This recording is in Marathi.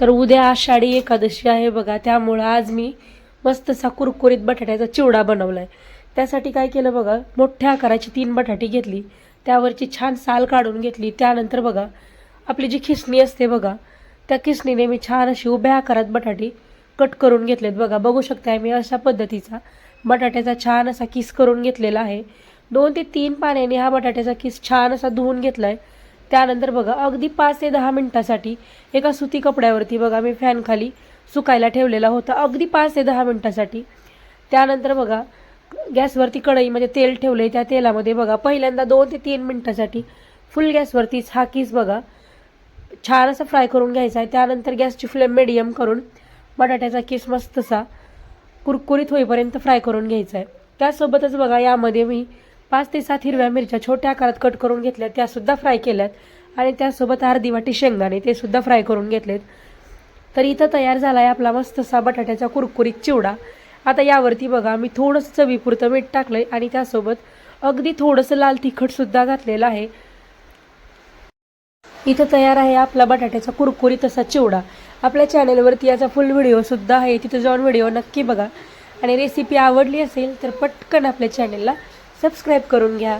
तर उद्या आषाढी एकादशी आहे बघा. त्यामुळं आज मी मस्तसा कुरकुरीत बटाट्याचा चिवडा बनवला आहे त्यासाठी काय केलं बघा मोठ्या आकाराची तीन बटाटी घेतली. त्यावरची छान साल काढून घेतली. त्यानंतर बघा आपली जी खिसणी असते बघा त्या खिसणीने मी छान अशी उभ्या आकारात बटाटी कट करून घेतलेत बघा. बघू शकताय मी अशा पद्धतीचा बटाट्याचा छान असा किस करून घेतलेला आहे. दोन ते तीन पाण्याने हा बटाट्याचा किस छान असा धुवून घेतला आहे त्यानंतर बघा अगदी पाच ते दहा मिनटासाठी एका सुती कपड्यावरती बघा मी फॅनखाली सुकायला ठेवलेला होता. अगदी पाच ते दहा मिनटासाठी. त्यानंतर बघा गॅसवरती कढईमध्ये म्हणजे तेल ठेवलं आहे त्या तेलामध्ये बघा पहिल्यांदा दोन ते तीन मिनटासाठी फुल गॅसवरतीच हा किस बघा छान असा फ्राय करून घ्यायचा आहे. त्यानंतर गॅसची फ्लेम मिडियम करून बटाट्याचा किस मस्तसा कुरकुरीत होईपर्यंत फ्राय करून घ्यायचा आहे. त्यासोबतच बघा यामध्ये मी पाच ते सात हिरव्या मिरच्या छोट्या आकारात कट करून घेतल्या त्यासुद्धा फ्राय केल्यात. आणि त्यासोबत अर्धी वाटी शेंगदाणे ते सुद्धा फ्राय करून घेतलेत. तर इथं तयार झाला आहे आपला मस्तसा बटाट्याचा कुरकुरीत चिवडा. आता यावरती बघा मी थोडंसं चवीपुरतं मीठ टाकलं आहे आणि त्यासोबत अगदी थोडंसं लाल तिखटसुद्धा घातलेलं आहे. इथं तयार आहे आपला बटाट्याचा कुरकुरीत असा चिवडा. आपल्या चॅनलवरती याचा फुल व्हिडिओसुद्धा आहे. तिथं जाऊन व्हिडिओ नक्की बघा. आणि रेसिपी आवडली असेल तर पटकन आपल्या चॅनलला सबस्क्राईब करून घ्या.